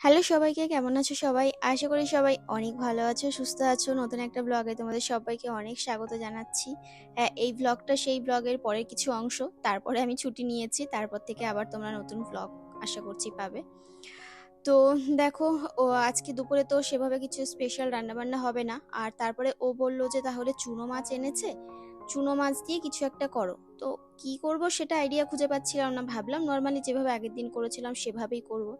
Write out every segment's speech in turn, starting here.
Hello সবাইকে কেমন আছো সবাই? আশা করি সবাই অনেক ভালো আছো সুস্থ আছো। নতুন একটা ব্লগে তোমাদের সবাইকে অনেক স্বাগত জানাচ্ছি। হ্যাঁ, এই ব্লগটা সেই ব্লগের পরের কিছু অংশ। তারপরে আমি ছুটি নিয়েছি তারপর থেকে আবার তোমরা নতুন ব্লগ আশা করছি পাবে। তো দেখো ও আজকে দুপুরে তো সেভাবে কিছু স্পেশাল রান্নাবান্না হবে না। আর তারপরে ও বলল যে তাহলে চুনো মাছ এনেছে? চুনো মাছ দিয়ে কিছু একটা করো। তো কি করব সেটা আইডিয়া খুঁজে পাচ্ছিলাম না ভাবলাম নর্মালি যেভাবে আগের দিন করেছিলাম সেভাবেই করব।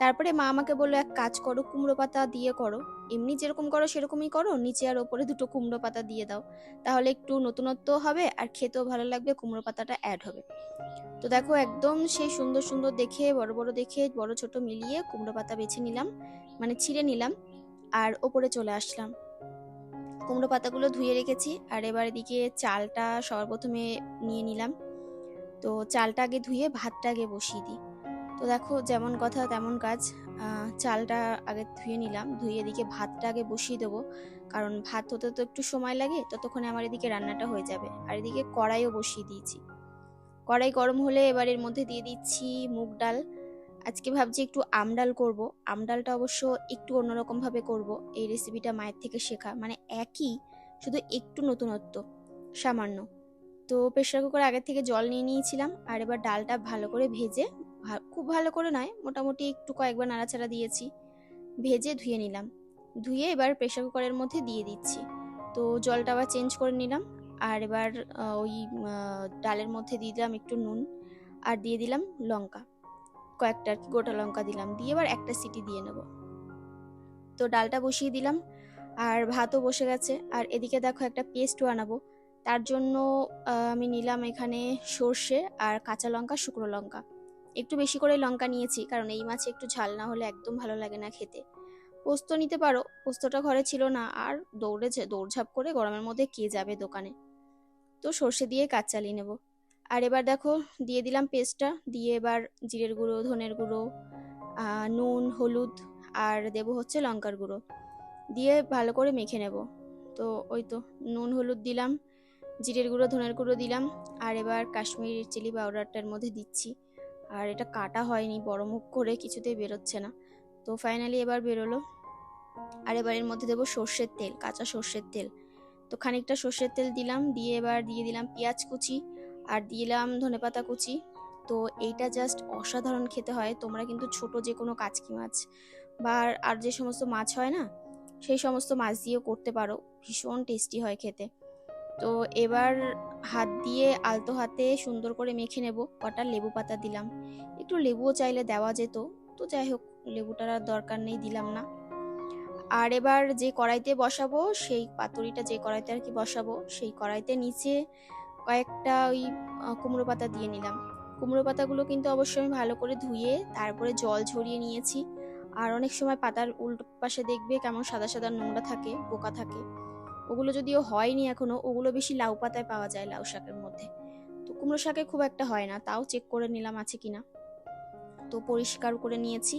তারপরে মা আমাকে বলল, এক কাজ করো, কুমড়ো পাতা দিয়ে করো। এমনি যেরকম করো, সেরকমই করো, নিচে আর ওপরে দুটো কুমড়ো পাতা দিয়ে দাও। তাহলে একটু নতুনত্ব হবে আর খেতেও ভালো লাগবে, কুমড়ো পাতাটা অ্যাড হবে। তো দেখো, একদম সেই সুন্দর সুন্দর দেখে, বড় বড় দেখে, বড় ছোট মিলিয়ে কুমড়ো পাতা বেছে নিলাম মানে ছিঁড়ে নিলাম আর ওপরে চলে আসলাম। কুমড়ো পাতাগুলো ধুয়ে রেখেছি আর এবার এদিকে চালটা সবার প্রথমে নিয়ে নিলাম। তো চালটা আগে ধুয়ে ভাতটা আগে বসিয়ে দিই। তো দেখো, যেমন কথা তেমন কাজ। চালটা আগে ধুয়ে নিলাম, ধুয়ে এদিকে ভাতটা আগে বসিয়ে দেবো। কারণ ভাত হতে তো একটু সময় লাগে, ততক্ষণে আমার এদিকে রান্নাটা হয়ে যাবে। আর এদিকে কড়াইও বসিয়ে দিয়েছি। কড়াই গরম হলে এবার এর মধ্যে দিয়ে দিচ্ছি মুগ ডাল। আজকে ভাবছি একটু আমডাল করব। আমডালটা অবশ্য একটু অন্যরকমভাবে করব। এই রেসিপিটা মায়ের থেকে শেখা। মানে একই, শুধু একটু নতুনত্ব, সামান্য। তো প্রেশার কুকার আগের থেকে জল নিয়ে নিয়েছিলাম। আর এবার ডালটা ভালো করে ভেজে খুব ভালো করে নয়, মোটামুটি একটু কয়েকবার নাড়াচাড়া দিয়েছি। ভেজে ধুয়ে নিলাম। ধুয়ে এবার প্রেশার কুকারের মধ্যে দিয়ে দিচ্ছি। তো জলটা আবার চেঞ্জ করে নিলাম। আর এবার ওই ডালের মধ্যে দিয়ে দিলাম একটু নুন। আর দিয়ে দিলাম লঙ্কা। কয়েকটা গোটা লঙ্কা দিলাম। দিয়ে এবার একটা সিটি দিয়ে নেব। তো ডালটা বসিয়ে দিলাম। আর ভাতও বসে গেছে। আর এদিকে দেখো একটা পেস্টও বানাবো তার জন্য আমি নিলাম এখানে সর্ষে আর কাঁচা লঙ্কা, শুকনো লঙ্কা। একটু বেশি করে লঙ্কা নিয়েছি, কারণ এই মাছে একটু ঝাল না হলে একদম ভালো লাগে না খেতে। পোস্ত নিতে পারো, পোস্তটা ঘরে ছিল না, আর দৌড়ে দৌড়ঝাঁপ করে গরমের মধ্যে কে যাবে দোকানে? তো সর্ষে দিয়ে কাজ চালিয়ে নেব। আর এবার দেখো, দিয়ে দিলাম পেস্টটা, দিয়ে এবার জিরের গুঁড়ো, ধনের গুঁড়ো নুন, হলুদ, আর দেবো হচ্ছে লঙ্কার গুঁড়ো। দিয়ে ভালো করে মেখে নেব। তো ওই তো, নুন, হলুদ দিলাম, জিরের গুঁড়ো, ধনের গুঁড়ো দিলাম, আর এবার কাশ্মীরি চিলি পাউডারটার মধ্যে দিচ্ছি। আর এটা কাটা হয়নি, বড় মুখ করে কিছুতেই বেরোচ্ছে না। তো ফাইনালি এবার বেরোলো। আর এবার এর মধ্যে দেবো সর্ষের তেল, কাঁচা সর্ষের তেল। তো খানিকটা সর্ষের তেল দিলাম, দিয়ে এবার দিয়ে দিলাম পেঁয়াজ কুচি আর দিলাম ধনেপাতা কুচি। তো এইটা জাস্ট অসাধারণ খেতে হয়। তোমরা কিন্তু ছোট যে কোনো কাচকি মাছ বা আর- আর যে সমস্ত মাছ হয় না, সেই সমস্ত মাছ দিয়েও করতে পারো। ভীষণ টেস্টি হয় খেতে। তো এবার হাত দিয়ে আলতো হাতে সুন্দর করে মেখে নেব। কটা লেবু পাতা দিলাম। একটু লেবুও চাইলে দেওয়া যেত। তো যাই হোক, লেবুটার আর দরকার নেই, দিলাম না। আর এবার যে কড়াইতে বসাবো, সেই পাতুরিটা যে কড়াইতে আর কি বসাবো, সেই কড়াইতে নিচে কয়েকটা ওই কুমড়ো পাতা দিয়ে নিলাম। কুমড়ো পাতাগুলো কিন্তু অবশ্যই আমি ভালো করে ধুয়ে, তারপরে জল ঝরিয়ে নিয়েছি। আর অনেক সময় পাতার উল্টো পাশে দেখবে কেমন সাদা সাদা নোংরা থাকে, পোকা থাকে। ওগুলো যদিও হয়নি এখনও, ওগুলো বেশি লাউ পাতায় পাওয়া যায় লাউ শাকের মধ্যে। তো কুমড়ো শাকে খুব একটা হয় না, তাও চেক করে নিলাম আছে কিনা। তো পরিষ্কার করে নিয়েছি।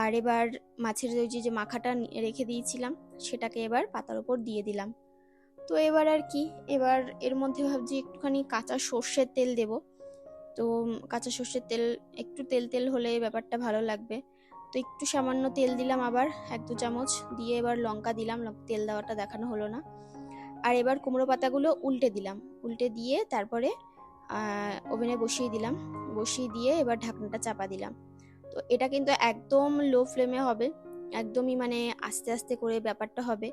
আর এবার মাছের ওই যে মাখাটা রেখে দিয়েছিলাম, সেটাকে এবার পাতার ওপর দিয়ে দিলাম। তো এবার আর কি, এবার এর মধ্যে ভাবছি একটুখানি কাঁচা সর্ষের তেল দেব। তো কাঁচা সর্ষের তেল, একটু তেল তেল হলে ব্যাপারটা ভালো লাগবে। তো একটু সামান্য তেল দিলাম আবার, এক দু চামচ, দিয়ে এবার লঙ্কা দিলাম তেল দেওয়াটা দেখানো হলো না। আর এবার কুমড়ো পাতাগুলো উল্টে দিলাম, উল্টে দিয়ে তারপরে ওভেনে বসিয়ে দিলাম, বসিয়ে দিয়ে এবার ঢাকনাটা চাপা দিলাম। তো এটা কিন্তু একদম লো ফ্লেমে হবে, একদমই মানে আস্তে আস্তে করে ব্যাপারটা হবে।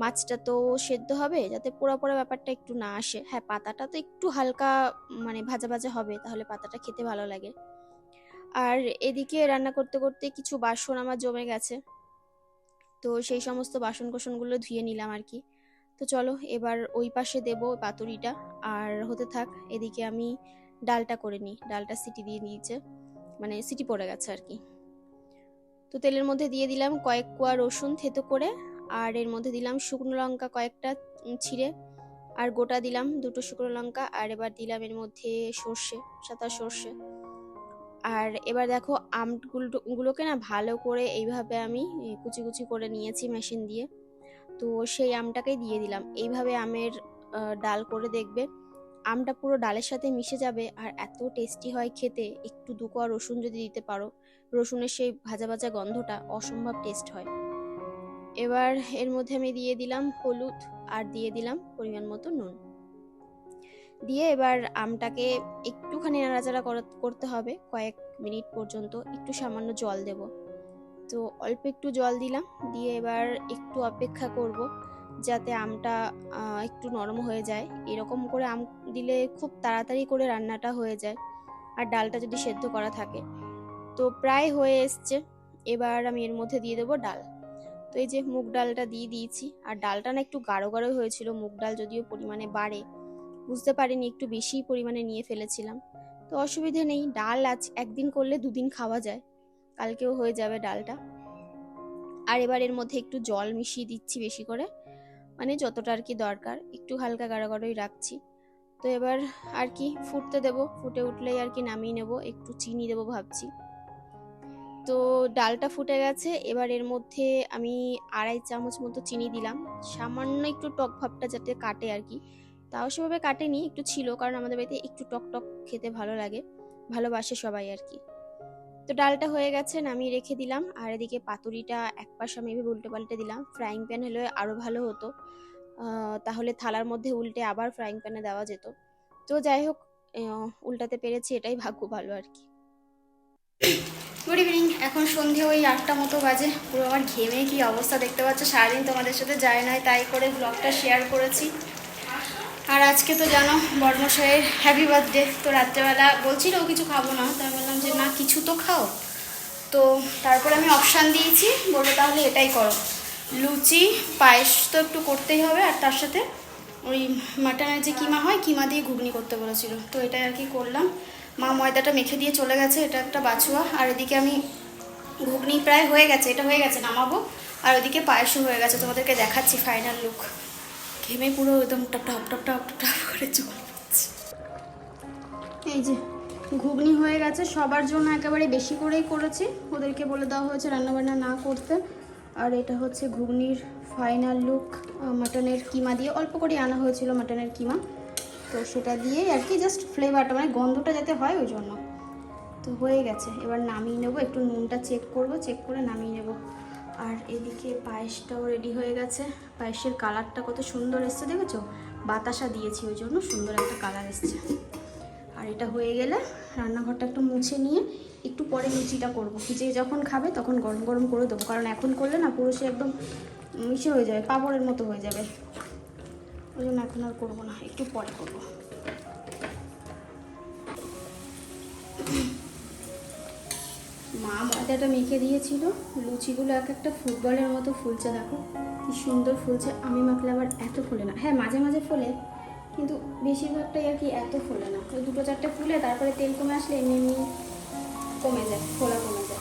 মাছটা তো সেদ্ধ হবে, যাতে পোড়া পোড়া ব্যাপারটা একটু না আসে। হ্যাঁ পাতাটা তো একটু হালকা মানে ভাজা ভাজা হবে, তাহলে পাতাটা খেতে ভালো লাগে। আর এদিকে রান্না করতে করতে কিছু বাসন আমার জমে গেছে। তো সেই সমস্ত বাসন কোসনগুলো ধুয়ে নিলাম আর কি। তো চলো, এবার ওই পাশে দেবো পাতুরিটা। আর হতে থাক, এদিকে আমি ডালটা করে নিই। ডালটা সিটি দিয়ে দিয়েছে মানে সিটি পড়ে গেছে আর কি। তো তেলের মধ্যে দিয়ে দিলাম কয়েক কোয়া রসুন থেতো করে, আর এর মধ্যে দিলাম শুকনো লঙ্কা কয়েকটা ছিঁড়ে। আর গোটা দিলাম দুটো শুকনো লঙ্কা, আর এবার দিলাম এর মধ্যে সর্ষে, সাদা সর্ষে। আর এবার দেখো আমগুলো, গুলোকে না ভালো করে এইভাবে আমি কুচি কুচি করে নিয়েছি মেশিন দিয়ে। তো সেই আমটাকেই দিয়ে দিলাম। এইভাবে আমের ডাল করে দেখবে, আমটা পুরো ডালের সাথে মিশে যাবে আর এত টেস্টি হয় খেতে। একটু দু কোয়া রসুন যদি দিতে পারো, রসুনের সেই ভাজা ভাজা গন্ধটা অসম্ভব টেস্ট হয়। এবার এর মধ্যে আমি দিয়ে দিলাম হলুদ আর দিয়ে দিলাম পরিমাণ মতো নুন। দিয়ে এবার আমটাকে একটুখানি নাড়াচাড়া করা- করতে হবে। কয়েক মিনিট পর্যন্ত একটু সামান্য জল দেব। তো অল্প একটু জল দিলাম। দিয়ে এবার একটু অপেক্ষা করব যাতে আমটা একটু নরম হয়ে যায়। এরকম করে আম দিলে খুব তাড়াতাড়ি করে রান্নাটা হয়ে যায়। আর ডালটা যদি সেদ্ধ করা থাকে। তো প্রায় হয়ে এসছে। এবার আমি এর মধ্যে দিয়ে দেবো ডাল। তো এই যে মুগ ডালটা দিয়ে দিয়েছি। আর ডালটা না একটু গাঢ় গাঢ় হয়েছিল। মুগ ডাল যদিও পরিমাণে বাড়ে বুঝতে পারিনি, একটু বেশি পরিমাণে নিয়ে ফেলেছিলাম। তো অসুবিধে নেই, ডাল আজ একদিন করলে দুদিন খাওয়া যায়। কালকেও হয়ে যাবে ডালটা। আর এবার এর মধ্যে একটু জল মিশিয়ে দিচ্ছি বেশি করে। মানে যতটা আর কি দরকার, একটু হালকা গাঢ় গাঢ়ই রাখছি। তো এবার আর কি ফুটতে দেব, ফুটে উঠলেই আর কি নামিয়ে নেব, একটু চিনি দেবো ভাবছি। তো ডালটা ফুটে গেছে, এবার এর মধ্যে আমি আড়াই চামচ মতো চিনি দিলাম। সামান্য একটু টক ভাবটা যাতে কাটে আর কি। তাও সেভাবে কাটেনি, একটু ছিল কারণ আমাদের বাড়িতে একটু টক টক খেতে ভালো লাগে, ভালোবাসে সবাই আর কি। তো ডালটা হয়ে গেছে, নামিয়ে রেখে দিলাম, আর এদিকে পাতুরিটা এক পাশ আমি এভাবে উল্টে পাল্টে দিলাম ফ্রাইং প্যান হলে আরও ভালো হতো। তাহলে থালার মধ্যে উল্টে আবার ফ্রাইং প্যানে দেওয়া যেত। তো যাই হোক উল্টাতে পেরেছি, এটাই ভাগ্য ভালো আর কি। গুড ইভিনিং এখন সন্ধে ওই আটটা মতো বাজে, পুরো আমার ঘেমে কি অবস্থা দেখতে পাচ্ছ? সারাদিন তোমাদের সাথে যায় নাই, তাই করে ব্লগটা শেয়ার করেছি। আর আজকে তো জানো, বর্মশাইয়ের হ্যাপি বার্থডে তো রাত্রেবেলা বলছিল কিছু খাব না। তাই বললাম যে, না, কিছু তো খাও। তো তারপরে আমি অপশান দিয়েছি বলে তাহলে এটাই করো। লুচি, পায়েস তো একটু করতেই হবে, আর তার সাথে ওই মাটনের যে কিমা হয়, কিমা দিয়ে ঘুগনি করতে বলেছিল। তো এটাই আর কি করলাম। মা ময়দাটা মেখে দিয়ে চলে গেছে, এটা একটা বাছুয়া। আর এদিকে আমি ঘুগনি প্রায় হয়ে গেছে, এটা হয়ে গেছে, নামাবো। আর ওদিকে পায়েসও হয়ে গেছে, তোমাদেরকে দেখাচ্ছি ফাইনাল লুক ঘেমে পুরো একদম টপ টপ টপ টপ টপ করে জল পড়ছে। এই যে, ঘুগনি হয়ে গেছে, সবার জন্য একেবারে বেশি করেই করেছি। ওদেরকে বলে দেওয়া হয়েছে রান্নাবান্না না করতে। আর এটা হচ্ছে ঘুগনির ফাইনাল লুক মাটনের কিমা দিয়ে অল্প করে আনা হয়েছিল মাটনের কিমা। তো সেটা দিয়েই আর কি জাস্ট ফ্লেভারটা মানে গন্ধটা যাতে হয় ওই জন্য। তো হয়ে গেছে, এবার নামিয়ে নেব, একটু নুনটা চেক করব চেক করে নামিয়ে নেব। আর এদিকে পায়েসটাও রেডি হয়ে গেছে। পায়েসের কালারটা কত সুন্দর এসছে, দেখেছ? বাতাসা দিয়েছি, ওই জন্য সুন্দর একটা কালার এসছে। আর এটা হয়ে গেলে রান্নাঘরটা একটু মুছে নিয়ে একটু পরে লুচিটা করব। যে যখন খাবে তখন গরম গরম করে দেবো। কারণ এখন করলে না পুরো সে একদম মিশে হয়ে যাবে, পাপড়ের মতো হয়ে যাবে। ওই জন্য এখন আর করব না, একটু পরে করব। মা ময়দাটা মেখে দিয়েছিল। লুচিগুলো এক একটা ফুটবলের মতো ফুলছে, দেখো। কি সুন্দর ফুলছে। আমি মাখলে আবার এত ফুলে না। হ্যাঁ মাঝে মাঝে ফুলে, কিন্তু বেশিরভাগটাই আর কি এত ফুলে না। ওই দুটো চারটে ফুলে, তারপরে তেল কমে আসলে এমনি এমনি কমে যায়, ফোলা কমে যায়।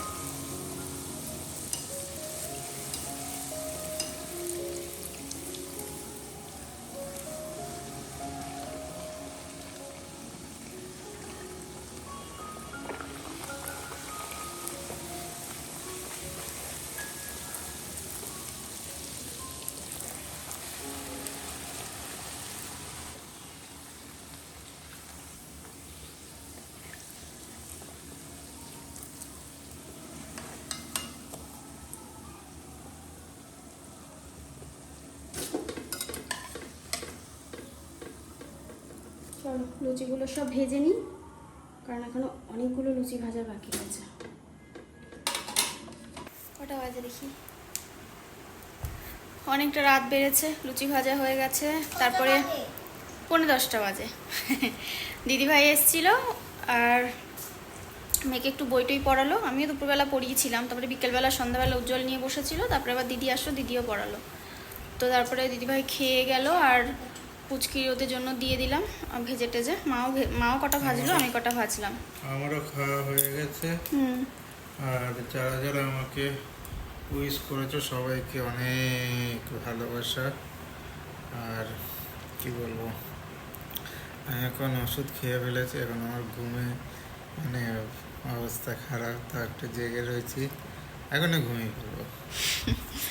চলো লুচিগুলো সব ভেজে নিই কারণ এখনও অনেকগুলো লুচি ভাজা বাকি আছে। কটা বাজে দেখি? অনেকটা রাত বেড়েছে লুচি ভাজা হয়ে গেছে তারপরে পনেরো দশটা বাজে। দিদিভাই এসছিল আর মেয়েকে একটু বই টই পড়ালো। আমিও দুপুরবেলা পড়িয়েছিলাম তারপরে বিকেলবেলা সন্ধ্যাবেলা উজ্জ্বল নিয়ে বসেছিল তারপরে আবার দিদি আসলো দিদিও পড়ালো। তো তারপরে দিদিভাই খেয়ে গেল আর পুচকি ওদের জন্য দিয়ে দিলাম ভেজে টেজে। মাও মাও কটা ভাজলো আমি কটা ভাজলাম। আমারও খাওয়া হয়ে গেছে। আর যারা যারা আমাকে উইশ করেছ সবাইকে অনেক ভালোবাসা। আর কি বলব? আমি এখন ওষুধ খেয়ে ফেলেছি এখন আমার ঘুমে মানে অবস্থা খারাপ তো একটু জেগে রয়েছি। এখনই ঘুমিয়ে পড়ব।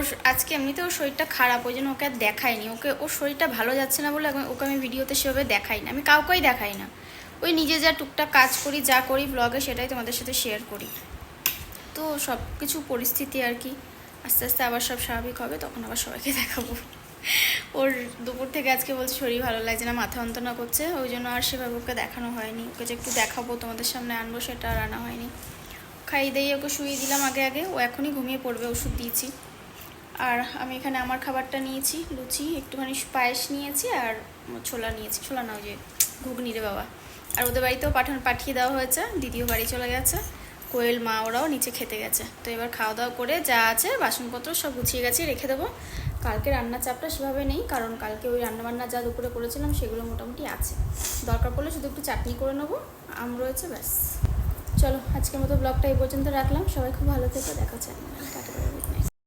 ওর আজকে এমনিতে ওর শরীরটা খারাপ, ওই জন্য ওকে আর দেখাইনি। ওকে, ওর শরীরটা ভালো যাচ্ছে না বলে ওকে আমি ভিডিওতে সেভাবে দেখাই না আমি কাউকেই দেখাই না। ওই নিজে যা টুকটাক কাজ করি, যা করি ব্লগে সেটাই তোমাদের সাথে শেয়ার করি। তো সব কিছু পরিস্থিতি আর কি। আস্তে আস্তে আবার সব স্বাভাবিক হবে, তখন আবার সবাইকে দেখাবো। ওর দুপুর থেকে আজকে বলছে শরীর ভালো লাগছে না, মাথা যন্ত্রণা করছে, ওই জন্য আর সেভাবে ওকে দেখানো হয়নি। ওকে যে একটু দেখাবো, তোমাদের সামনে আনব, সেটা আর আনা হয়নি। খাইয়ে দিয়ে ওকে শুয়ে দিলাম আগে আগে, ও এখনই ঘুমিয়ে পড়বে, ওষুধ দিয়েছি। আর আমি এখানে আমার খাবারটা নিয়েছি, লুচি, একটুখানি পায়েস নিয়েছি আর ছোলা নিয়েছি। ছোলা না ওই যে ঘুগনি রে বাবা। আর ওদের বাড়িতেও পাঠান, পাঠিয়ে দেওয়া হয়েছে, দিদিও বাড়ি চলে গেছে। কোয়েল, মা, ওরাও নিচে খেতে গেছে। তো এবার খাওয়া দাওয়া করে যা আছে, বাসনপত্র সব গুছিয়ে গেছি রেখে দেবো। কালকে রান্নার চাপটা সেভাবে নেই, কারণ কালকে ওই রান্নাবান্না যা দুপুরে করেছিলাম সেগুলো মোটামুটি আছে। দরকার পড়লে শুধু একটু চাটনি করে নেব, আম রয়েছে, ব্যাস। চলো, আজকের মতো ব্লগটা এই পর্যন্ত রাখলাম। সবাই খুব ভালো থেকে, দেখা টাটা।